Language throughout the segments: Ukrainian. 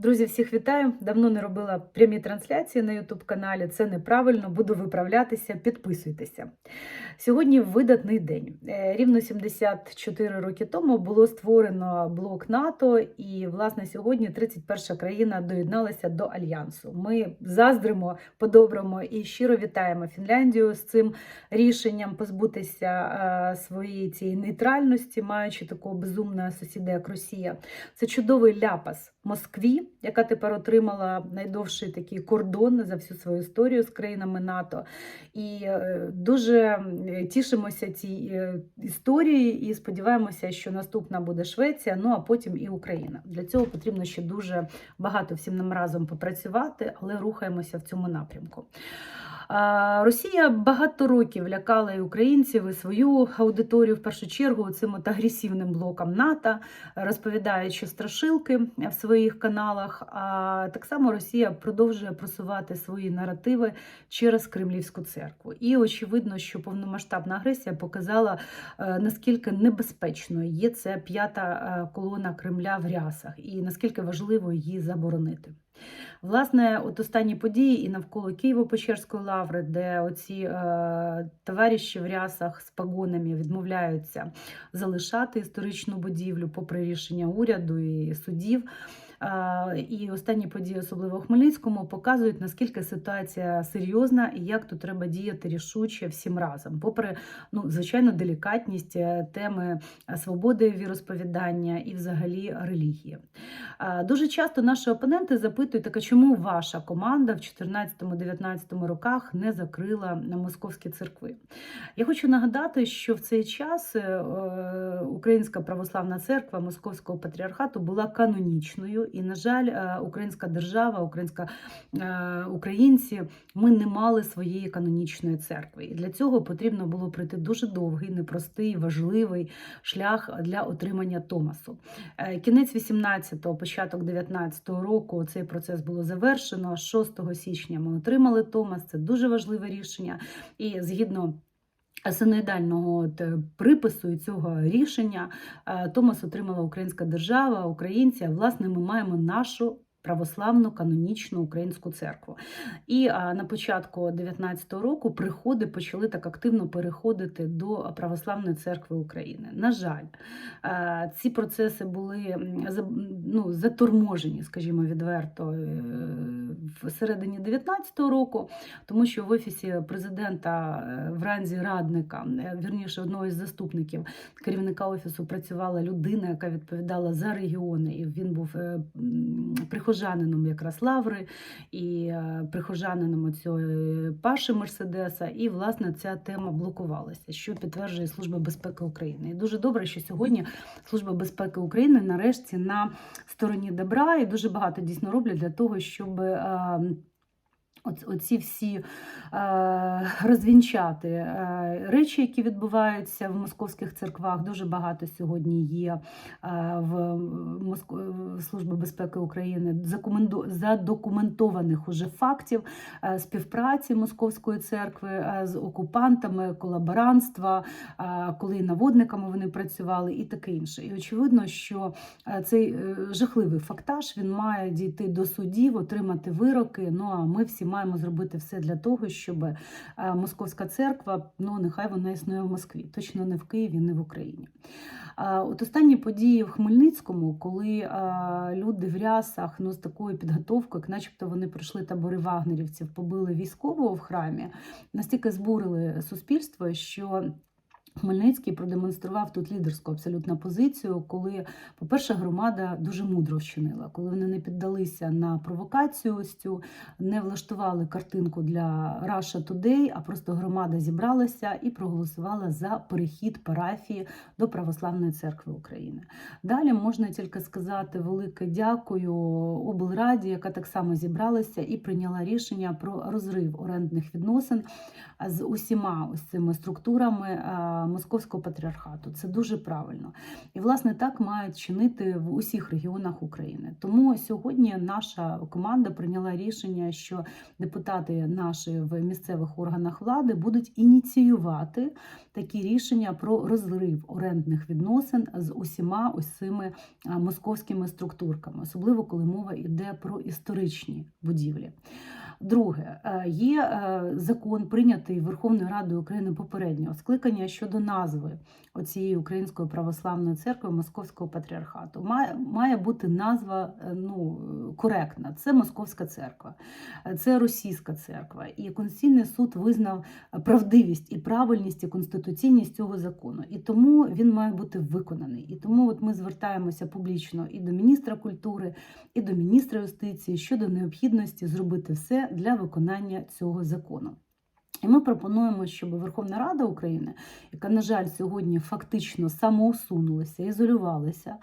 Друзі, всіх вітаю! Давно не робила прямі трансляції на YouTube каналі. Це неправильно, буду виправлятися. Підписуйтеся. Сьогодні видатний день. Е, Рівно 74 роки тому було створено блок НАТО, і власне сьогодні 31 країна доєдналася до альянсу. Ми заздримо по-доброму і щиро вітаємо Фінляндію з цим рішенням позбутися е, своєї цієї нейтральності, маючи такого безумного сусіда, як Росія. Це чудовий ляпас Москві, яка тепер отримала найдовший такий кордон за всю свою історію з країнами НАТО. І е, дуже е, тішимося цій е, історії і сподіваємося, що наступна буде Швеція, ну а потім і Україна. Для цього потрібно ще дуже багато всім нам разом попрацювати, але рухаємося в цьому напрямку. Росія багато років лякала і українців, і свою аудиторію в першу чергу цим от агресивним блоком НАТО, розповідаючи страшилки в своїх каналах. А так само Росія продовжує просувати свої наративи через Кремлівську церкву. І очевидно, що повномасштабна агресія показала е, наскільки небезпечною є ця п'ята е, колона Кремля в рясах, і наскільки важливо її заборонити. Власне, от останні події і навколо Києво-Печерської лаври, де оці е, товариші в рясах з пагонами відмовляються залишати історичну будівлю, попри рішення уряду і судів. Е, І останні події, особливо у Хмельницькому, показують наскільки ситуація серйозна і як тут треба діяти рішуче всім разом, попри ну звичайно делікатність е, теми свободи віросповідання і, взагалі, релігії. Е, Дуже часто наші опоненти запитують, так а чому ваша команда в 14-19 роках не закрила на московські церкви? Я хочу нагадати, що в цей час е, е, Українська православна церква Московського патріархату була канонічною, і, на жаль, е, українська держава, українська е, українці, ми не мали своєї канонічної церкви. І для цього потрібно було пройти дуже довгий, непростий, важливий шлях для отримання Томасу. Е, Кінець 18-го, початок 19-го року цей процес було завершено. 6 січня ми отримали Томас. Це дуже важливе рішення. І згідно синоїдального от е, припису і цього рішення е, Томас отримала українська держава, українці. А власне, ми маємо нашу. Православну канонічну українську церкву. І а, на початку 19-го року приходи почали так активно переходити до Православної церкви України. На жаль, а, ці процеси були ну, заторможені, скажімо, відверто е, в середині 19-го року, тому що в офісі президента е, в ранзі радника, е, вірніше одного із заступників керівника офісу, працювала людина, яка відповідала за регіони, і він був м, прихожанином якраз Лаври і е, прихожанином цього Паші Мерседеса. І власне ця тема блокувалася, що підтверджує Служба безпеки України. І дуже добре, що сьогодні Служба безпеки України нарешті на стороні добра, і дуже багато дійсно роблять для того, щоб. Оц- Оці всі е, розвінчати е, речі, які відбуваються в московських церквах. Дуже багато сьогодні є е, в. Служби безпеки України задокументованих уже фактів співпраці Московської церкви з окупантами, колаборантства, коли наводниками вони працювали, і таке інше. І очевидно, що цей жахливий фактаж він має дійти до судів, отримати вироки. Ну а ми всі маємо зробити все для того, щоб е, московська церква, ну нехай вона існує в Москві, точно не в Києві, не в Україні. От останні події в Хмельницькому, коли люди в рясах ну, з такою підготовкою, начебто вони пройшли табори вагнерівців, побили військового в храмі, настільки збурили суспільство, що Хмельницький продемонстрував тут лідерську абсолютно позицію, коли, по-перше, громада дуже мудро вчинила, коли вони не піддалися на провокацію, ось цю, не влаштували картинку для Russia Today, а просто громада зібралася і проголосувала за перехід парафії до Православної церкви України. Далі можна тільки сказати велике дякую облраді, яка так само зібралася і прийняла рішення про розрив орендних відносин з усіма ось цими структурами Московського патріархату. Це дуже правильно. І, власне, так мають чинити в усіх регіонах України. Тому сьогодні наша команда прийняла рішення, що депутати наші в місцевих органах влади будуть ініціювати такі рішення про розрив орендних відносин з усіма ось цими московськими структурками, особливо коли мова йде про історичні будівлі. Друге, е, є е, закон, прийнятий Верховною Радою України попереднього скликання щодо назви оцієї Української православної церкви Московського патріархату. Має, має бути назва е, ну, коректна. Це Московська церква, це Російська церква. І Конституційний суд визнав правдивість і правильність і конституційність цього закону. І тому він має бути виконаний. І тому от ми звертаємося публічно і до міністра культури, і до міністра юстиції щодо необхідності зробити все для виконання цього закону. І ми пропонуємо, щоб Верховна Рада України, яка, на жаль, сьогодні фактично самоусунулася, ізолювалася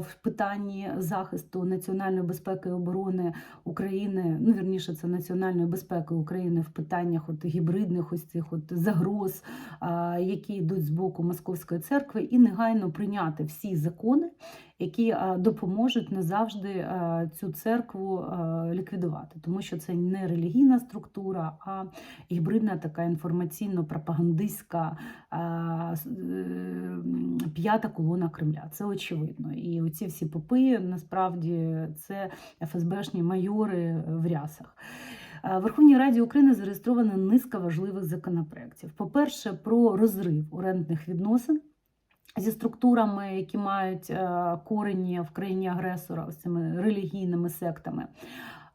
в питанні захисту національної безпеки і оборони України, ну вірніше, це національної безпеки України в питаннях от гібридних ось цих от загроз, які йдуть з боку Московської церкви, і негайно прийняти всі закони, які допоможуть назавжди цю церкву ліквідувати, тому що це не релігійна структура, а гібридна така інформаційно-пропагандистська е, п'ята колона Кремля. Це очевидно. І оці всі попи насправді це ФСБшні майори в рясах. Е, В Верховній Раді України зареєстрована низка важливих законопроєктів. По-перше, про розрив орендних відносин зі структурами, які мають е, корені в країні агресора, з цими релігійними сектами.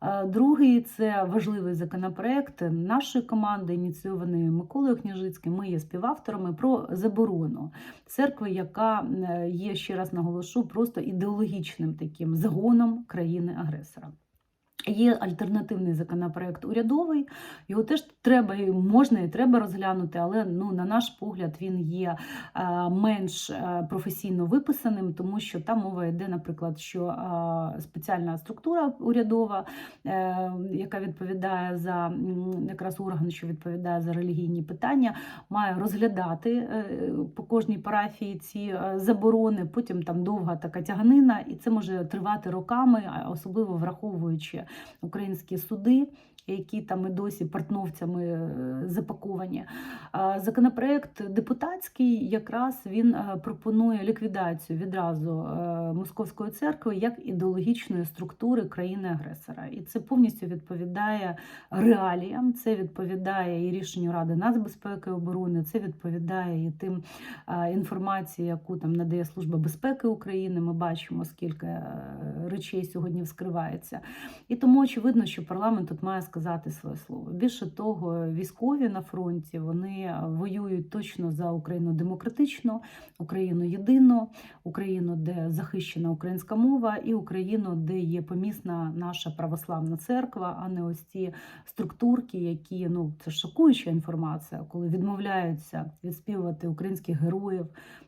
Е, Другий це важливий законопроект нашої команди, ініційований Миколою Княжицьким. Ми є співавторами про заборону церкви, яка е, є ще раз наголошу, просто ідеологічним таким загоном країни-агресора. Є альтернативний законопроект урядовий, його теж треба і можна і треба розглянути, але ну, на наш погляд він є е, менш е, професійно виписаним, тому що там мова йде, наприклад, що е, спеціальна структура урядова, яка відповідає за якраз орган, що відповідає за релігійні питання, має розглядати по кожній парафії ці заборони. Потім там довга така тяганина, і це може тривати роками, особливо враховуючи українські суди. Які там і досі партновцями е, запаковані. Законопроект депутатський якраз він е, пропонує ліквідацію відразу е, Московської церкви як ідеологічної структури країни-агресора. І це повністю відповідає реаліям, це відповідає і рішенню Ради нацбезпеки і оборони, це відповідає і тим інформації, яку там надає Служба безпеки України. Ми бачимо, скільки речей сьогодні вскривається. І тому очевидно, що парламент тут має сказати своє слово. Більше того, військові на фронті вони воюють точно за Україну демократичну, Україну єдину, Україну, де захищена українська мова, і Україну, де є помісна наша православна церква, а не ось ці структурки, які ну це шокуюча інформація, коли відмовляються відспівувати українських героїв,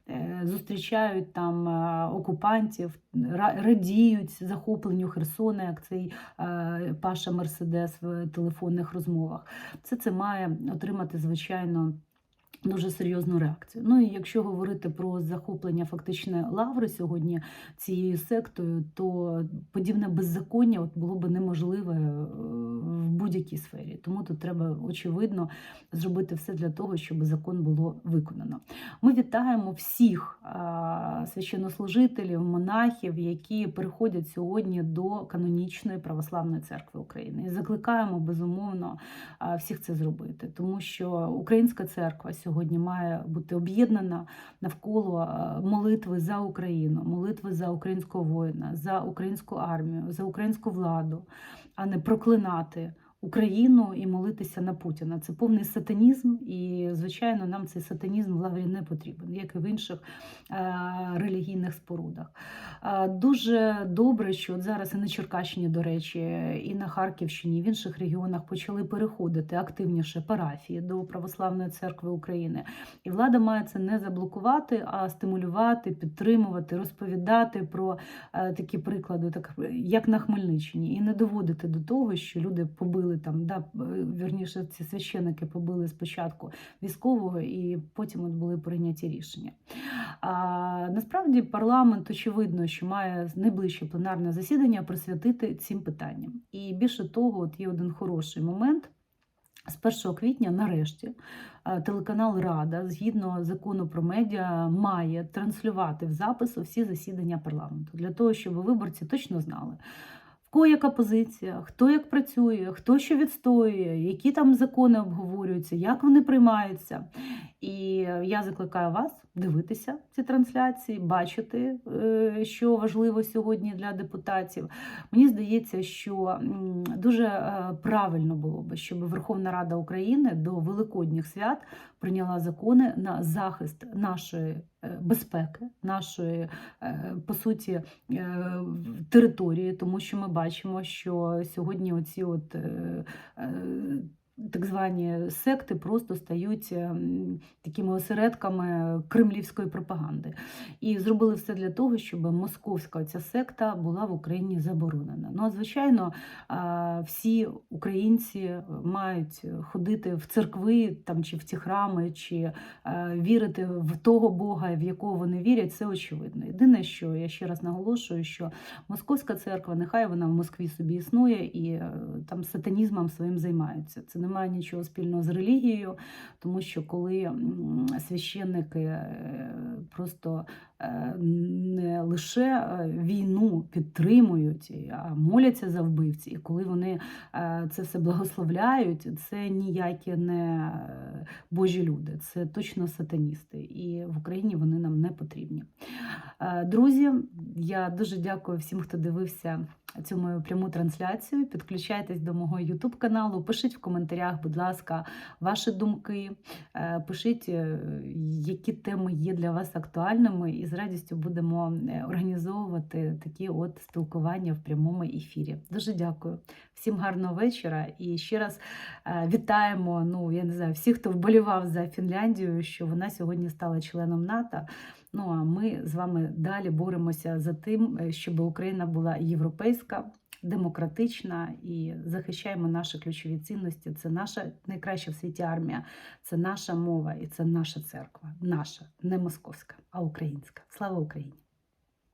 е, зустрічають там е, окупантів, радіють захопленню Херсона, як цей е, Паша Мерседес в телефонних розмовах. Все це має отримати, звичайно. Дуже серйозну реакцію. Ну і якщо говорити про захоплення фактичне лаври сьогодні цією сектою, то подібне беззаконня от було би неможливе е, в будь-якій сфері. Тому тут треба очевидно зробити все для того, щоб закон було виконано. Ми вітаємо всіх священнослужителів, монахів, які переходять сьогодні до канонічної православної церкви України. І закликаємо безумовно всіх це зробити, тому що українська церква сьогодні має бути об'єднана навколо молитви за Україну, молитви за українського воїна, за українську армію, за українську владу, а не проклинати. Україну і молитися на Путіна. Це повний сатанізм, і звичайно, нам цей сатанізм в лаврі не потрібен, як і в інших е, релігійних спорудах. Е, дуже добре, що от зараз і на Черкащині, до речі, і на Харківщині, і в інших регіонах почали переходити активніше парафії до Православної церкви України. І влада має це не заблокувати, а стимулювати, підтримувати, розповідати про е, такі приклади, так як на Хмельниччині, і не доводити до того, що люди побили там, да, е, вірніше, ці священики побили спочатку військового, і потім от були прийняті рішення. А, насправді парламент очевидно, що має найближче пленарне засідання присвятити цим питанням. І більше того, от є один хороший момент. З 1 квітня, нарешті, телеканал Рада, згідно закону про медіа, має транслювати в запису всі засідання парламенту для того, щоб виборці точно знали, кого яка позиція, хто як працює, хто що відстоює, які там закони обговорюються, як вони приймаються. І я закликаю вас дивитися ці трансляції, бачити, е, що важливо сьогодні для депутатів. Мені здається, що дуже е, правильно було би, щоб Верховна Рада України до Великодніх свят прийняла закони на захист нашої е, безпеки, нашої по суті території, тому що ми бачимо, що сьогодні оці от. Е, е, Так звані секти просто стають ем, такими осередками кремлівської пропаганди. І зробили все для того, щоб московська ця секта була в Україні заборонена. Ну, а звичайно, всі українці мають ходити в церкви там, чи в ті храми, чи е, вірити в того Бога, в якого вони вірять, це очевидно. Єдине, що я ще раз наголошую, що московська церква, нехай вона в Москві собі існує і е, там сатанізмом своїм займаються. Це не має нічого спільного з релігією, тому що коли священники е, просто е, не лише е, війну підтримують, а моляться за вбивці, і коли вони це все благословляють, це ніякі не божі люди, це точно сатаністи. І в Україні вони нам не потрібні. Друзі, я дуже дякую всім, хто дивився цю мою пряму трансляцію. Підключайтесь до мого YouTube каналу, пишіть в коментарях, будь ласка, ваші думки, Е, пишіть, е, які теми є для вас актуальними, і з радістю будемо е, організовувати такі от спілкування в прямому ефірі. Дуже дякую. Всім гарного вечора і ще раз вітаємо. Ну я не знаю, всіх, хто вболівав за Фінляндію, що вона сьогодні стала членом НАТО. Ну а ми з вами далі боремося за тим, е, щоб Україна була європейська, демократична і захищаємо наші ключові цінності. Це наша найкраща в світі армія, це наша мова і це наша церква. Наша, не московська, а українська. Слава Україні!